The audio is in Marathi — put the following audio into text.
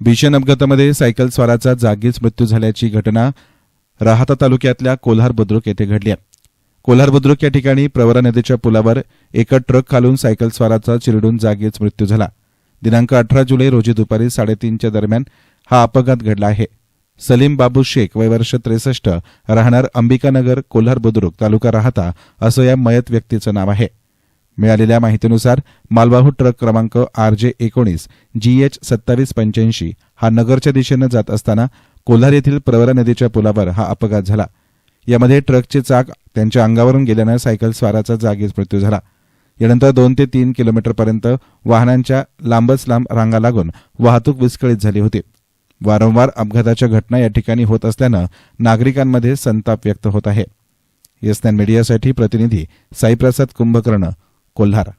भीषण अपघातामध्ये सायकल स्वाराचा जागीच मृत्यू झाल्याची घटना राहाता तालुक्यातल्या कोल्हार बुद्रुक येथे घडली आहे. कोल्हार बुद्रुक या ठिकाणी प्रवरा नदीच्या पुलावर एका ट्रक खालून सायकल स्वाराचा चिरडून जागीच मृत्यू झाला. दिनांक अठरा जुलै रोजी दुपारी साडेतीनच्या दरम्यान हा अपघात घडला आहे. सलीम बाबू शेख वय वर्ष त्रेसष्ट राहणार अंबिकानगर कोल्हार बुद्रुक तालुका राहता असं या मयत व्यक्तीचं नाव आहे. मिळालेल्या माहितीनुसार मालवाहू ट्रक क्रमांक आर जे एकोणीस जी एच सत्तावीस पंच्याऐंशी हा नगरच्या दिशेनं जात असताना कोल्हार येथील प्रवरा नदीच्या पुलावर हा अपघात झाला. यामध्ये ट्रकचे चाक त्यांच्या अंगावरून गेल्यानं सायकल स्वाराचा जागीच मृत्यू झाला. यानंतर दोन ते तीन किलोमीटरपर्यंत वाहनांच्या लांबच लांब रांगा लागून वाहतूक विस्कळीत झाली होती. वारंवार अपघाताच्या घटना या ठिकाणी होत असल्यानं नागरिकांमध्ये संताप व्यक्त होत आहे. येसनॅन मीडियासाठी प्रतिनिधी साईप्रसाद कुंभकर्ण कोल्हार